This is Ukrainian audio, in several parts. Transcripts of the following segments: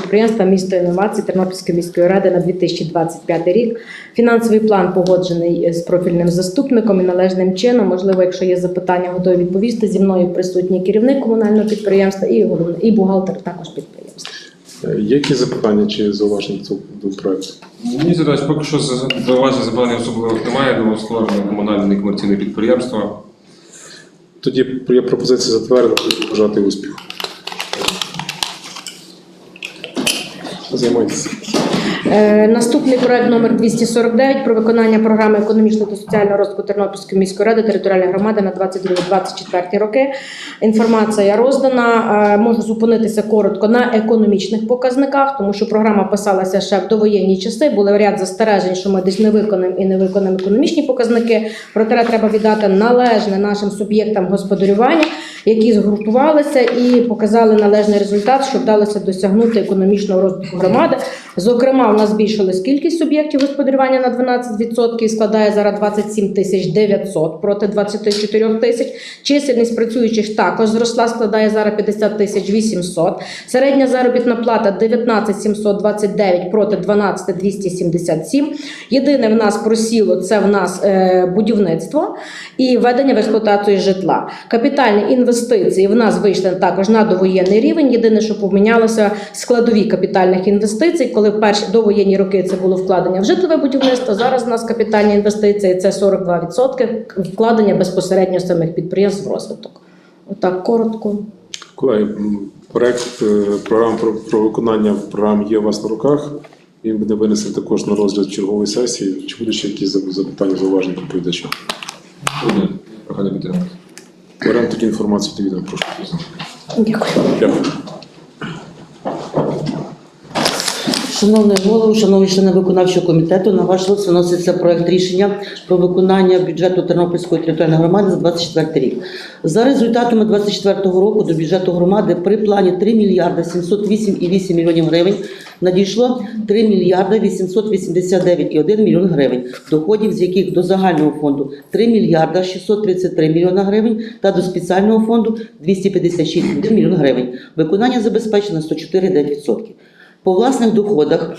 підприємства Місто інновацій Тернопільської міської ради на 2025 рік. Фінансовий план погоджений з профільним заступником і належним чином. Можливо, якщо є запитання, готові відповісти. Зі мною присутній керівник комунального підприємства і головний і бухгалтер також підприємства. Е, Є якісь запитання чи зауваження до цього до проекту? Мені здається, поки що за- зауважень запитань особливих немає, тому створено комунальне некомерційне підприємство. Тоді є пропозиція затвердити і бажати успіху. Займайтеся. Е, Наступний проект номер 249 про виконання програми економічного та соціального розвитку Тернопільської міської ради територіальної громади на 22-24 роки. Інформація роздана. Е, Можу зупинитися коротко на економічних показниках, тому що програма писалася ще в довоєнні часи. Були ряд застережень, що ми десь не виконаємо і не виконаємо економічні показники. Проте треба віддати належне нашим суб'єктам господарювання, які згуртувалися і показали належний результат, що вдалося досягнути економічного розвитку громади. Зокрема, у нас збільшилась кількість суб'єктів господарювання на 12% і складає зараз 27 тисяч 900 проти 24 тисяч. Чисельність працюючих також зросла, складає зараз 50 тисяч 800. Середня заробітна плата 19 729 проти 12 277. Єдине в нас просіло це в нас е, будівництво і введення в експлуатацію житла. Капітальний Капітальні інвестиції в нас вийшли також на довоєнний рівень. Єдине, що помінялося складові капітальних інвестицій, коли в перші довоєнні роки це було вкладення в житлове будівництво. Зараз у нас капітальні інвестиції це 42% вкладення безпосередньо самих підприємств в розвиток. Отак коротко. Колеги, проект е, програм про, про виконання програм є у вас на руках. Він буде винесений також на розгляд чергової сесії. Чи будуть ще якісь запитання, зауваження доповідача? Прохання підтримати. Беремо тоді інформацію до відома, прошу. Дякую. Дякую. Шановний голово, шановні члени виконавчого комітету, на ваш розгляд виноситься проект рішення про виконання бюджету Тернопільської територіальної громади за 24 рік. За результатами 24 року до бюджету громади при плані 3 мільярди 708,8 мільйонів гривень надійшло 3 мільярди 889,1 мільйон гривень, доходів з яких до загального фонду 3 мільярда 633 мільйона гривень та до спеціального фонду 256,1 мільйон гривень. Виконання забезпечено 104,9%. По власних доходах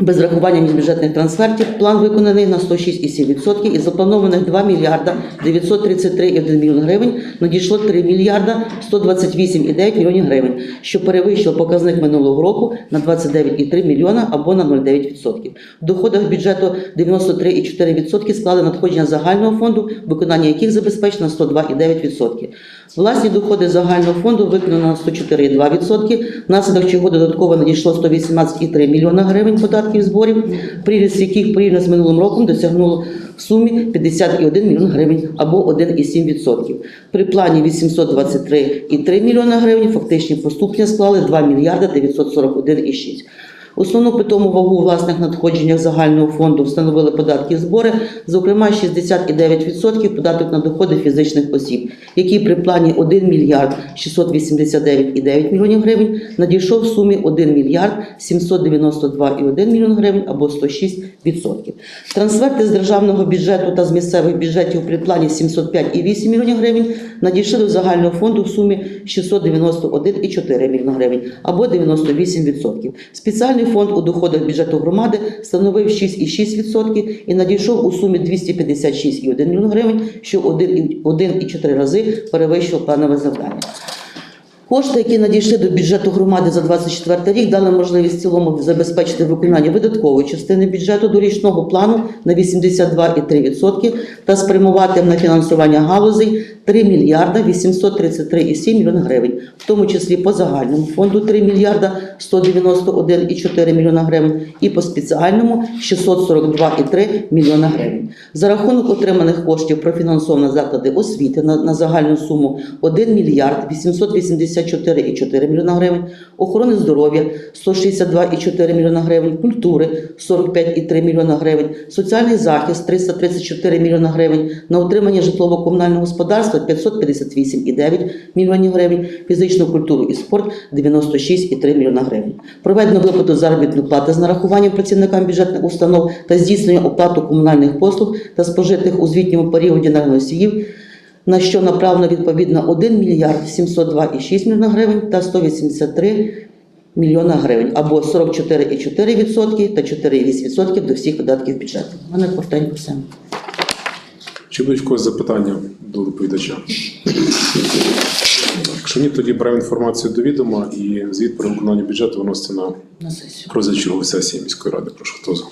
без рахування міжбюджетних трансфертів план виконаний на 106,7% і запланованих 2 мільярда 933,1 мільйон гривень надійшло 3 мільярда 128,9 мільйонів гривень, що перевищило показник минулого року на 29,3 мільйона або на 0,9%. В доходах бюджету 93,4% склали надходження загального фонду, виконання яких забезпечено 102,9%. Власні доходи загального фонду виконано на 104,2%, внаслідок чого додатково надійшло 118,3 мільйона гривень податків зборів, приріст яких порівняно з минулим роком досягнуло в сумі 51 мільйон гривень або 1,7%. При плані 823,3 мільйона гривень фактичні поступлення склали 2 мільярда 941,6. Основну питому вагу власних надходженнях загального фонду встановили податки і збори, зокрема 69% податок на доходи фізичних осіб, який при плані 1 мільярд 689,9 мільйонів гривень надійшов в сумі 1 мільярд 792,1 мільйон гривень або 106%. Трансферти з державного бюджету та з місцевих бюджетів при плані 705,8 мільйонів гривень надійшли до загального фонду в сумі 691,4 мільйона гривень або 98%. Спеціальний фонд у доходах бюджету громади становив 6,6% і надійшов у сумі 256,1 мільйон гривень, що 1,4 рази перевищив планове завдання. Кошти, які надійшли до бюджету громади за 24 рік, дали можливість в цілому забезпечити виконання видаткової частини бюджету до річного плану на 82,3% та спрямувати на фінансування галузей 3 мільярда 833,7 мільйона гривень, в тому числі по загальному фонду 3 мільярда 191,4 мільйона гривень і по спеціальному 642,3 мільйона гривень. За рахунок отриманих коштів профінансовано заклади освіти на, на загальну суму 1 мільярд 884,4 мільйона гривень, охорони здоров'я 162,4 мільйона гривень, культури 45,3 мільйона гривень, соціальний захист 334 мільйона гривень, на утримання житлово-комунального господарства 558,9 мільйонів гривень, фізичну культуру і спорт 96,3 мільйона гривень. Проведено виплату заробітної плати з нарахуванням працівникам бюджетних установ та здійснює оплату комунальних послуг та спожитих у звітньому періоді на носіїв на що направлено відповідно 1 мільярд 702,6 мільйона гривень та 183 мільйона гривень або 44,4% та 4,8% до всіх видатків бюджету. У мене коротенько все. Чи будуть в когось запитання до доповідача? Якщо ні, тоді беремо інформацію до відома і звіт про виконання бюджету виноситься на На розгляд чергової сесії міської ради. Прошу хто за.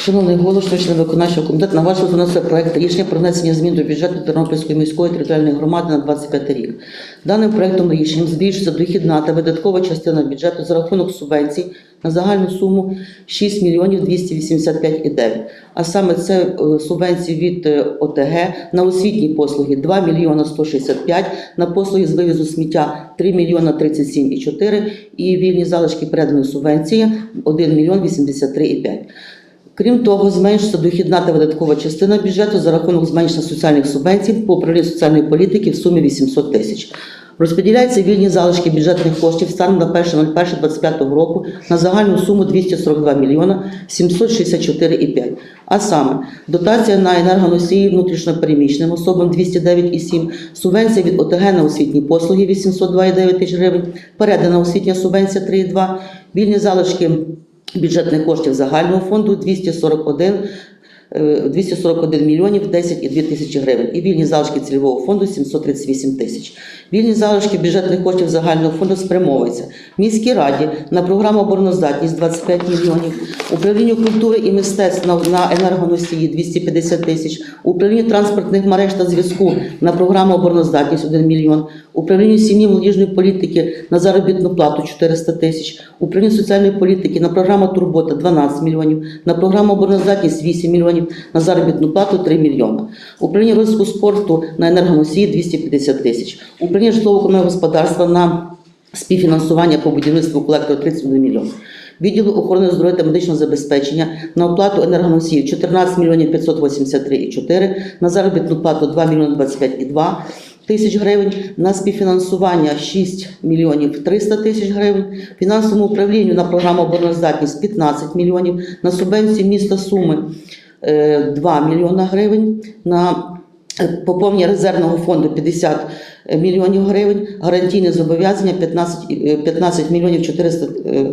Шановний голос, член виконавчого комітету, на ваш розгляд виноситься проект рішення про внесення змін до бюджету Тернопільської міської територіальної громади на 25 рік. Даним проектом рішення збільшується дохідна та видаткова частина бюджету за рахунок субвенцій на загальну суму 6 мільйонів 285,9. А саме це е, субвенції від е, ОТГ на освітні послуги 2 мільйона 165, на послуги з вивізу сміття 3 мільйона 37,4 і вільні залишки переданої субвенції 1 мільйон 83,5. Крім того, зменшиться дохідна та видаткова частина бюджету за рахунок зменшення соціальних субвенцій по управлінню соціальної політики в сумі 800 тисяч. Розподіляються вільні залишки бюджетних коштів станом на 1.01.25 року на загальну суму 242 мільйона 764,5. А саме дотація на енергоносії внутрішньопереміщеним особам 209,7, субвенція від ОТГ на освітні послуги 802,9 тисяч гривень, передана освітня субвенція 3,2, вільні залишки бюджетних коштів загального фонду 241, е, 241 мільйонів 10,2 тисячі гривень і вільні залишки цільового фонду 738 тисяч. Вільні залишки бюджетних коштів загального фонду спрямовуються міській раді на програму обороноздатність 25 мільйонів, управлінню культури і мистецтв на енергоносії 250 тисяч, управлінню транспортних мереж та зв'язку на програму обороноздатність 1 мільйон, управлінню сім'ї молодіжної політики на заробітну плату 400 тисяч, управлінню соціальної політики на програму Турбота 12 мільйонів, на програму обороноздатність 8 мільйонів, на заробітну плату 3 мільйони. Управління розвитку спорту на енергоносії 250 тисяч. Управління житлово-комунального господарства на співфінансування по будівництву колектора 31 мільйон. Відділу охорони здоров'я та медичного забезпечення на оплату енергоносіїв 14 мільйонів 583,4, на заробітну плату 2 мільйони 25,2 тисяч гривень, на співфінансування 6 мільйонів 300 тисяч гривень, фінансовому управлінню на програму обороноздатність 15 мільйонів, на субвенції міста Суми е, 2 мільйона гривень, на е, поповнення резервного фонду 50 мільйонів гривень, гарантійне зобов'язання 15, е, 15 мільйонів 400, е,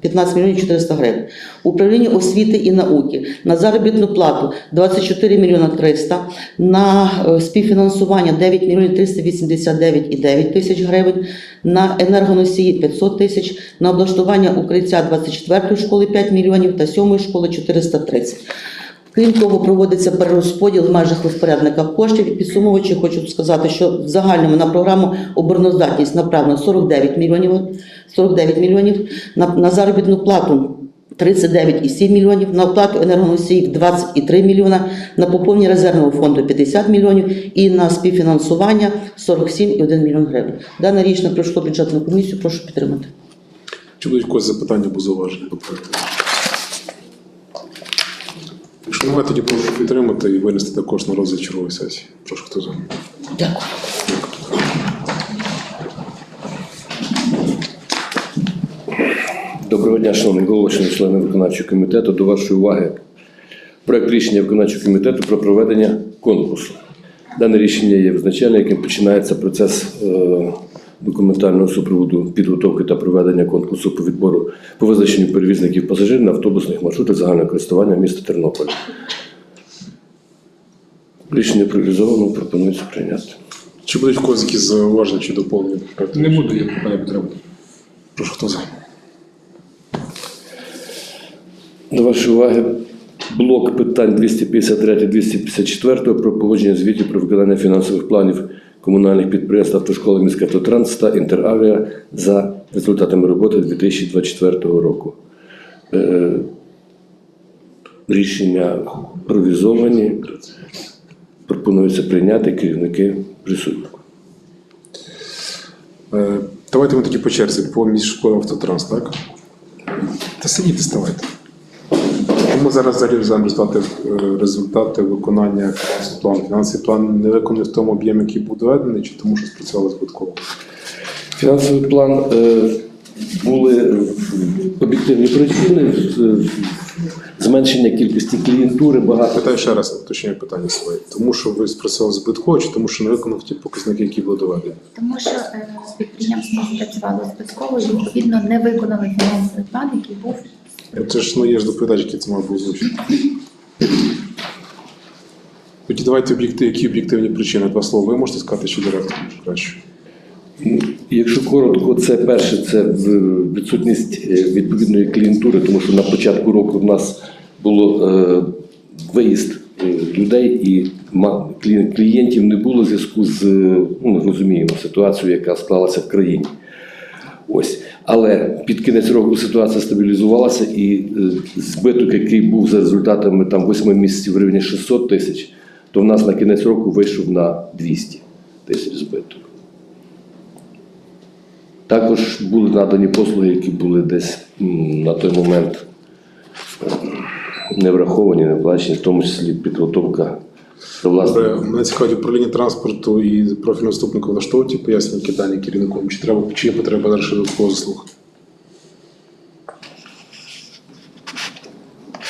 15 мільйонів 400 гривень. Управління освіти і науки на заробітну плату 24 мільйона 300, на е, співфінансування 9 мільйонів 389,9 тисяч гривень, на енергоносії 500 тисяч, на облаштування укриття 24-ї школи 5 мільйонів та 7-ї школи 430. Крім того, проводиться перерозподіл в межах розпорядника коштів. І підсумовуючи, хочу сказати, що в загальному на програму обороноздатність направлено 49 мільйонів, 49 мільйонів на, на заробітну плату. 39,7 мільйонів, на оплату енергоносіїв 20,3 мільйона, на поповнення резервного фонду 50 мільйонів і на співфінансування 47,1 мільйон гривень. Дане рішення пройшло бюджетну комісію, прошу підтримати. Чи будуть в когось запитання або зауваження? Немає, тоді прошу підтримати і винести також на розгляд чергової сесії. Прошу хто за. Дякую. Доброго дня, шановний голово, шановні члени виконавчого комітету. До вашої уваги проект рішення виконавчого комітету про проведення конкурсу. Дане рішення є визначальним, яким починається процес е, документального супроводу підготовки та проведення конкурсу по відбору по визначенню перевізників пасажирів на автобусних маршрутах загального користування міста Тернополя. Рішення реалізовано, пропонується прийняти. Чи будуть в когось якісь зауваження чи доповнення до? Не буду, є питання підтримати. Прошу хто за. До вашої уваги блок питань 253-254 про погодження звітів про виконання фінансових планів комунальних підприємств автошколи «Міськавтотранс» та «Інтеравіа» за результатами роботи 2024 року. Е, Рішення провізовані. Пропонується прийняти керівники присутні. Е, Давайте ми тоді по черзі, по міжшколи автотранс, так? Та сидіть, ставайте. Тому зараз будемо роздати е, результати виконання фінансового плану. Фінансовий план не виконаний в тому об'ємі, який був доведений, чи тому що спрацювали збитково. Фінансовий план е, були е, об'єктивні причини, з- зменшення кількості клієнтури, багато. Питаю ще раз, уточнюю питання своє. Тому що ви спрацювали збитково, чи тому що не виконав ті показники, які були доведені? Тому що е, підприємство спрацювало збитково і відповідно не виконали фінансовий план, який був Це ж ну, є ж доповідач, який це мав би озвучити. Тоді давайте об'єкти, які об'єктивні причини. Два слова ви можете сказати, чи директор краще? Якщо коротко, це перше, це відсутність е, відповідної клієнтури, тому що на початку року в нас було е, виїзд е, людей і клієнтів не було в зв'язку з е, ну, розуміємо ситуацію, яка склалася в країні. Ось. Але під кінець року ситуація стабілізувалася і е, збиток, який був за результатами там 8 місяців в рівні 600 тисяч, то в нас на кінець року вийшов на 200 тисяч збиток. Також були надані послуги, які були десь на той момент е, не враховані, не вплачені, в тому числі підготовка Добре, мене цікавить управління транспорту і профільного заступника влаштовують ті пояснення, дані керівником, чи треба чи є потреба далі додаткового заслуг?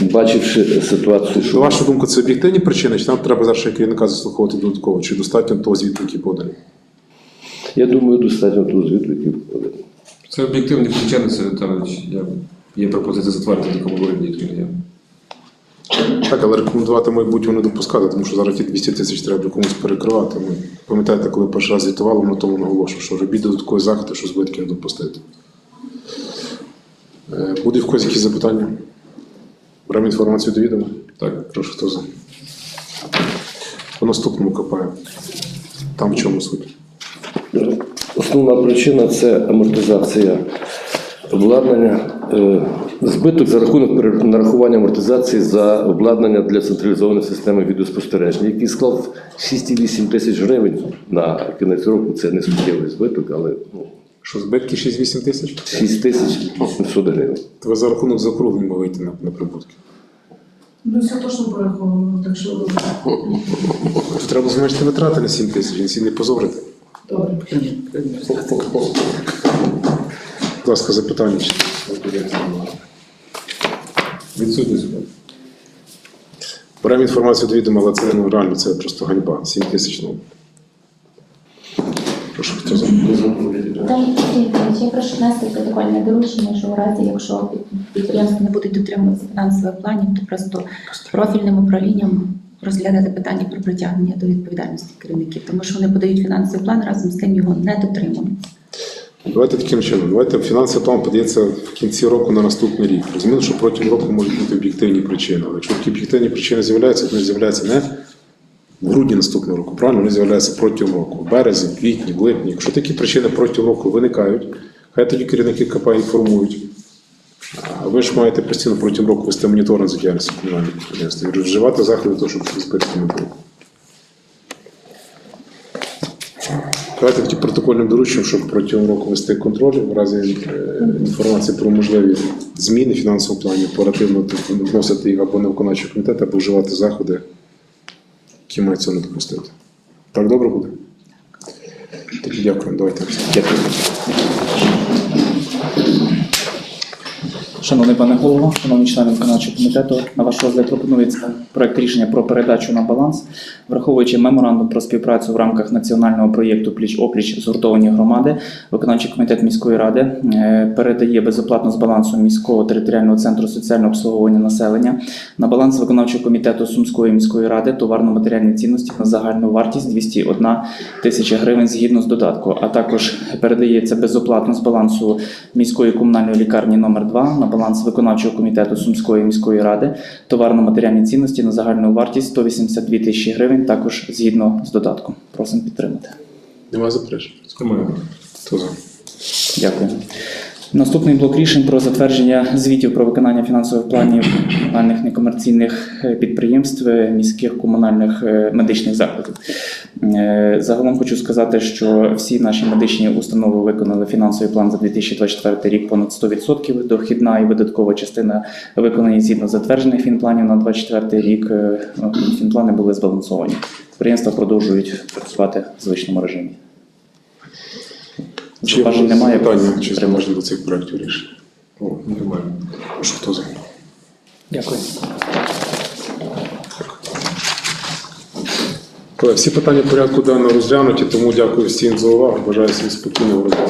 Бачивши ситуацію, На вашу думку, це об'єктивні причини, чи нам треба зараз ще керівника заслуховувати додатково, чи достатньо того звіту, який поданий? я думаю, достатньо того звіту, який входить. Це об'єктивні причини, це Віталійович. Я... Є пропозиція затвердити такому вигляді. Так, але рекомендувати майбутнього не допускати, тому що зараз ті 200 тисяч треба комусь перекривати. Ми пам'ятаєте, коли перший раз звітували, ми тому наголошували, що робіть додаткові заходи, що збитків не допустити. Е, Буде в когось якісь запитання? Беремо інформацію до відома? Так. Прошу, хто за? По наступному копаю. Там в чому суть? Основна причина це амортизація обладнання. Е, Збиток за рахунок нарахування амортизації за обладнання для централізованої системи відеоспостереження, який склав 6,8 тисяч гривень на кінець року. Це не суттєвий збиток, але ну, Що збитки 6-8 тисяч? 6 тисяч 700 гривень. То ви за рахунок закруглення вийти на, на прибутки. Ну, все точно пораховано, так що То треба зменшити витрати на 7 тисяч, і всі не позорити. добре. Ласка, запитання. Відсутність. Беремо інформацію до відома, але це ну, реально, це просто ганьба. 7 тисяч, ну. Прошу, хто за? Там я прошу внести протокольне доручення, що у разі, якщо підприємства не будуть дотримуватися фінансових планів, то просто профільним управлінням розглядати питання про притягнення до відповідальності керівників, тому що вони подають фінансовий план разом з тим його не дотримують. Давайте таким чином. Давайте фінансовий план подається в кінці року на наступний рік. Розуміємо, що протягом року можуть бути об'єктивні причини. Але якщо такі об'єктивні причини з'являються, то вони з'являються не в грудні наступного року, правильно? Вони з'являються протягом року, в березні, квітні, в липні. Якщо такі причини протягом року виникають, хай тоді керівники КП інформують. А ви ж маєте постійно протягом року вести моніторинг за діяльністю комунальних підприємств і вживати заходи щоб збитків не було. Давайте тоді протокольним дорученням, щоб протягом року вести контроль в разі е, інформації про можливі зміни в фінансовому плані, оперативно вносити їх або на виконавчий комітет, або вживати заходи, які мають цього не допустити. Так добре буде? Тоді дякую. Давайте. Дякую. Шановний пане голово, шановні члени виконавчого комітету, на ваш розгляд пропонується проект рішення про передачу на баланс, враховуючи меморандум про співпрацю в рамках національного проєкту Пліч опліч згуртовані громади. Виконавчий комітет міської ради е, передає безоплатно з балансу міського територіального центру соціального обслуговування населення на баланс виконавчого комітету Сумської міської ради товарно-матеріальні цінності на загальну вартість 201 тисяча гривень згідно з додатку, а також передається безоплатно з балансу міської комунальної лікарні номер 2 на баланс виконавчого комітету Сумської міської ради товарно-матеріальні цінності на загальну вартість 182 тисячі гривень, також згідно з додатком. Просимо підтримати. Нема заперечень. Немає. Хто за? Дякую. Наступний блок рішень про затвердження звітів про виконання фінансових планів комунальних некомерційних е, підприємств е, міських комунальних е, медичних закладів. Загалом хочу сказати, що всі наші медичні установи виконали фінансовий план за 2024 рік понад 100%. Дохідна і видаткова частина виконані згідно затверджених фінпланів на 2024 рік. Фінплани були збалансовані. Підприємства продовжують працювати в звичному режимі. Чи Зауважень немає. питання, чи зауваження до цих проєктів рішення? О, немає. Прошу, хто за? Дякую. Колеги, всі питання порядку денного розглянуті, тому дякую всім за увагу. Бажаю всім спокійного розвитку.